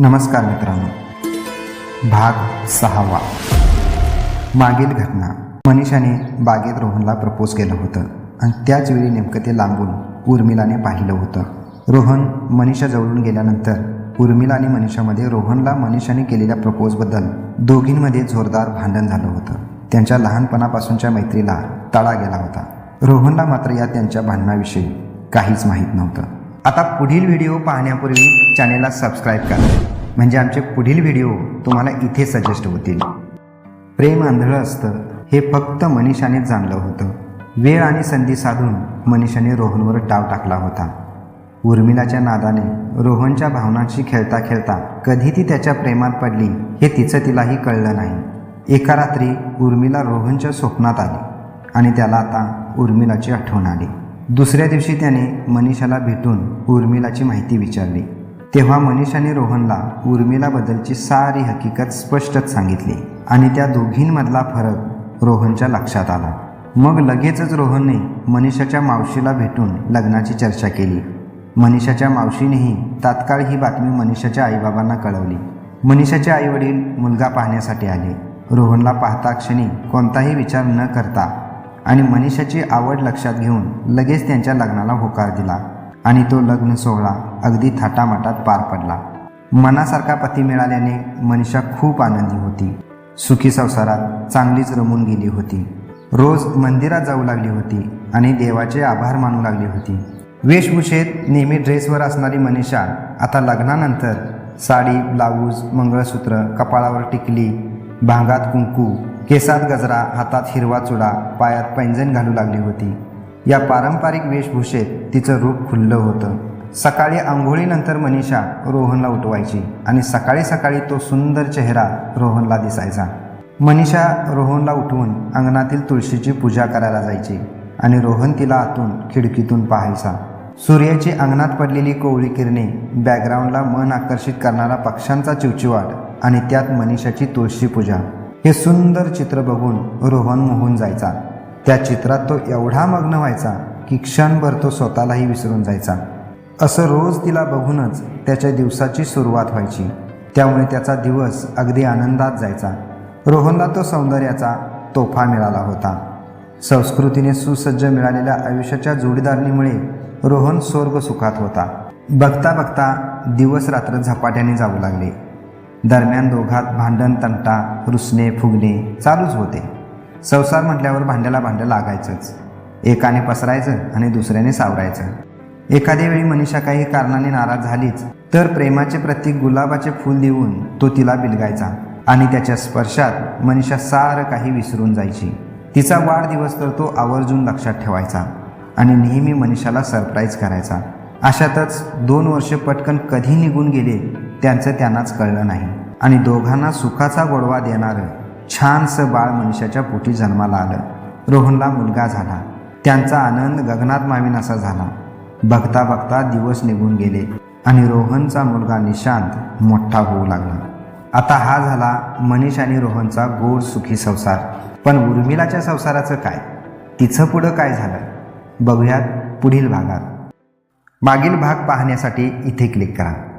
नमस्कार मित्रांनो. भाग सहावा. मागील घटना. मनीषाने बागेत रोहनला प्रपोज केलं होतं आणि त्याच वेळी नेमकं ते लांबून उर्मिलाने पाहिलं होतं. रोहन मनीषा जवळून गेल्यानंतर उर्मिला आणि मनीषामध्ये रोहनला मनीषाने केलेल्या प्रपोजबद्दल दोघींमध्ये जोरदार भांडण झालं होतं. त्यांच्या लहानपणापासूनच्या मैत्रीला तळा गेला होता. रोहनला मात्र या त्यांच्या भांडणाविषयी काहीच माहीत नव्हतं. आता पुढील व्हिडिओ पाहण्यापूर्वी चॅनेलला सबस्क्राईब करा. म्हणजे आमचे पुढील व्हिडिओ तुम्हाला इथे सजेस्ट होतील. प्रेम आंधळं असतं हे फक्त मनीषानेच जाणलं होतं. वेळ आणि संधी साधून मनीषाने रोहनवर डाव टाकला होता. उर्मिलाच्या नादाने रोहनच्या भावनांशी खेळता खेळता कधी ती त्याच्या प्रेमात पडली हे तिचं तिलाही कळलं नाही. एका रात्री उर्मिला रोहनच्या स्वप्नात आली आणि त्याला आता उर्मिलाची आठवण आली. दुसऱ्या दिवशी त्याने मनीषाला भेटून उर्मिलाची माहिती विचारली. तेव्हा मनीषाने रोहनला उर्मिलाबद्दलची सारी हकीकत स्पष्टच सांगितली आणि त्या दोघींमधला फरक रोहनच्या लक्षात आला. मग लगेचच रोहनने मनीषाच्या मावशीला भेटून लग्नाची चर्चा केली. मनीषाच्या मावशीनेही तात्काळ ही बातमी मनीषाच्या आईबाबांना कळवली. मनीषाचे आईवडील मुलगा पाहण्यासाठी आले. रोहनला पाहता क्षणी कोणताही विचार न करता आणि मनीषाची आवड लक्षात घेऊन लगेच त्यांच्या लग्नाला होकार दिला आणि तो लग्न सोहळा अगदी थाटामाटात पार पडला. मनासारखा पती मिळाल्याने मनीषा खूप आनंदी होती. सुखी संसारात चांगलीच रमून गेली होती. रोज मंदिरात जाऊ लागली होती आणि देवाचे आभार मानू लागली होती. वेशभूषेत नेहमी ड्रेसवर असणारी मनीषा आता लग्नानंतर साडी ब्लाऊज मंगळसूत्र कपाळावर टिकली भांगात कुंकू केसात गजरा हातात हिरवा चुडा पायात पैंजण घालू लागली होती. या पारंपरिक वेशभूषेत तिचं रूप खुललं होतं. सकाळी आंघोळीनंतर मनीषा रोहनला उठवायची आणि सकाळी सकाळी तो सुंदर चेहरा रोहनला दिसायचा. मनीषा रोहनला उठवून अंगणातील तुळशीची पूजा करायला जायची आणि रोहन तिला आतून खिडकीतून पाहायचा. सूर्याची अंगणात पडलेली कोवळी किरणे बॅकग्राऊंडला मन आकर्षित करणारा पक्ष्यांचा चिवचिवाट आणि त्यात मनीषाची तुळशी पूजा. हे सुंदर चित्र बघून रोहन मोहून जायचा. त्या चित्रात तो एवढा मग्न व्हायचा की क्षणभर तो स्वतःलाही विसरून जायचा. असं रोज तिला बघूनच त्याच्या दिवसाची सुरुवात व्हायची. त्यामुळे त्याचा दिवस अगदी आनंदात जायचा. रोहनला तो सौंदर्याचा तोफा मिळाला होता. संस्कृतीने सुसज्ज मिळालेल्या आयुष्याच्या जोडीदारणीमुळे रोहन स्वर्ग सुखात होता. बघता बघता दिवस रात्र झपाट्याने जाऊ लागले. दरम्यान दोघात भांडण तंटा रुसणे फुगणे चालूच होते. संसार म्हटल्यावर भांड्याला भांडं लागायचंच. एकाने पसरायचं आणि दुसऱ्याने सावरायचं. एखाद्या वेळी मनीषा काही कारणाने नाराज झालीच तर प्रेमाचे प्रतीक गुलाबाचे फूल देऊन तो तिला बिलगायचा आणि त्याच्या स्पर्शात मनीषा सारं काही विसरून जायची. तिचा वाढदिवस तर तो आवर्जून लक्षात ठेवायचा आणि नेहमी मनीषाला सरप्राईज करायचा. अशातच दोन वर्ष पटकन कधी निघून गेले त्यांचं त्यांनाच कळलं नाही. आणि दोघांना सुखाचा गोडवा देणारं छानसं बाळ मनुष्याच्या पोटी जन्माला आलं. रोहनला मुलगा झाला. त्यांचा आनंद गगनात मावीन असा झाला. बघता बघता दिवस निघून गेले आणि रोहनचा मुलगा निशांत मोठा होऊ लागला. आता हा झाला मनीष आणि रोहनचा गोड सुखी संसार. पण उर्मिलाच्या संसाराचं काय? तिचं पुढं काय झालं? बघूयात पुढील भागात. मागील भाग पाहण्यासाठी इथे क्लिक करा.